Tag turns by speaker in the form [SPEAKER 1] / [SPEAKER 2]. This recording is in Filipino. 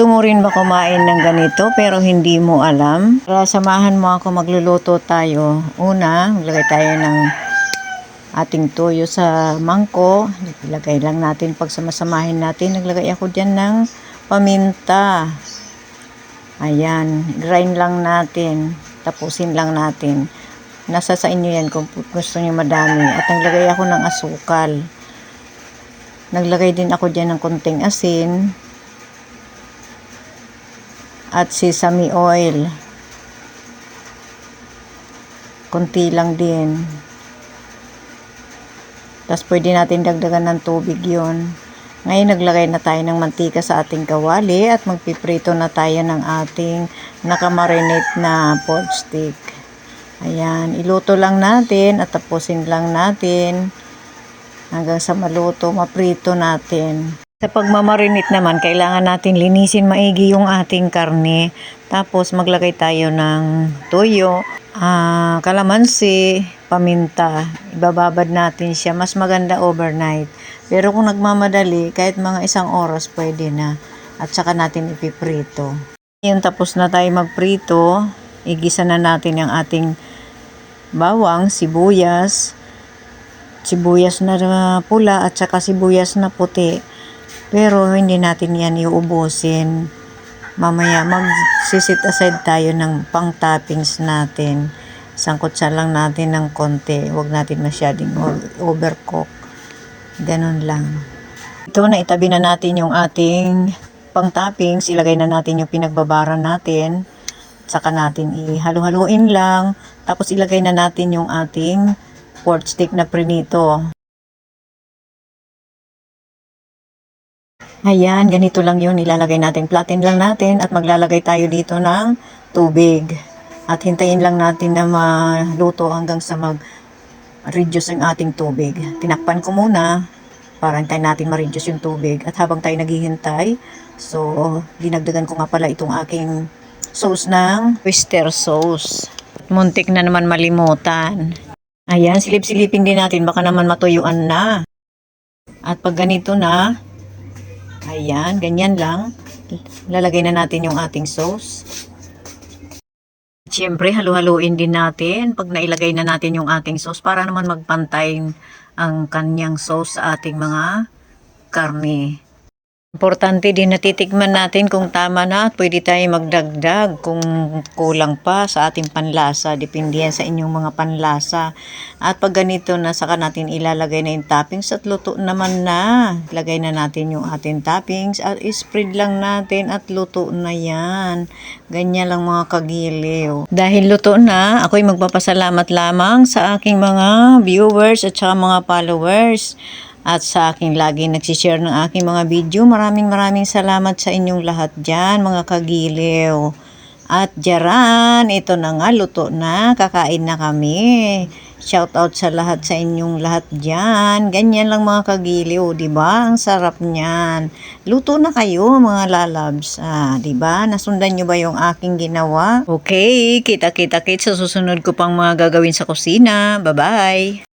[SPEAKER 1] Gusto mo rin ba ng ganito pero hindi mo alam? Tara, samahan mo ako magluluto tayo. Una, maglagay tayo ng ating toyo sa mangko. Ilagay lang natin pag samasamahin natin. Naglagay ako dyan ng paminta. Ayan, grind lang natin. Tapusin lang natin. Nasa sa inyo yan kung gusto niyo madami. At naglagay ako ng asukal. Naglagay din ako dyan ng konting asin at sesame oil. Konti lang din. Tapos pwede natin dagdagan ng tubig yon. Ngayon naglagay na tayo ng mantika sa ating kawali at magpiprito na tayo ng ating nakamarinate na pork stick. Ayan, iluto lang natin at tapusin lang natin hanggang sa maluto, maprito natin. Sa pagmamarinate naman, kailangan natin linisin maigi yung ating karne. Tapos maglagay tayo ng toyo, ah, kalamansi, paminta. Ibababad natin siya. Mas maganda overnight. Pero kung nagmamadali, kahit mga isang oras pwede na. At saka natin ipiprito. Yung tapos na tayo magprito, igisa na natin yung ating bawang, sibuyas, sibuyas na pula at saka sibuyas na puti. Pero hindi natin yan iubusin. Mamaya mag-sit aside tayo ng pang toppings natin. Sangkot sa lang natin ng konti. Huwag natin masyadong overcook. Ganun lang. Ito na itabi na natin yung ating pang toppings. Ilagay na natin yung pinagbabara natin. Saka natin ihalo-haluin lang. Tapos ilagay na natin yung ating pork stick na prinito. Ayan, ganito lang yun. Ilalagay natin. Platin lang natin at maglalagay tayo dito ng tubig. At hintayin lang natin na maluto hanggang sa mag-reduce ang ating tubig. Tinakpan ko muna para hintayin natin ma-reduce yung tubig. At habang tayo naghihintay, so dinagdagan ko nga pala itong aking sauce ng oyster sauce. Muntik na naman malimutan. Ayan, silip-silipin din natin. Baka naman matuyuan na. At pag ganito na, Ayan, ganyan lang. Lalagay na natin yung ating sauce. Siyempre, halu-haluin din natin pag nailagay na natin yung ating sauce para naman magpantay ang kanyang sauce sa ating mga karne. Importante din natitikman natin kung tama na at pwede tayo magdagdag kung kulang pa sa ating panlasa. Depende yan sa inyong mga panlasa. At pag ganito na saka natin ilalagay na yung toppings at luto naman na. Lagay na natin yung ating toppings at spread lang natin at luto na yan. Ganyan lang mga kagiliw. Dahil luto na, ako'y magpapasalamat lamang sa aking mga viewers at saka mga followers at sa aking lagi nagsishare ng aking mga video. Maraming maraming salamat sa inyong lahat dyan, mga kagiliw. At jaran, ito na nga, luto na, kakain na kami. Shout out sa lahat sa inyong lahat dyan. Ganyan lang mga kagiliw, di ba? Ang sarap niyan. Luto na kayo mga lalabs, ah, di ba? Nasundan nyo ba yung aking ginawa? Okay, kita-kita kit sa susunod ko pang mga gagawin sa kusina. Bye-bye!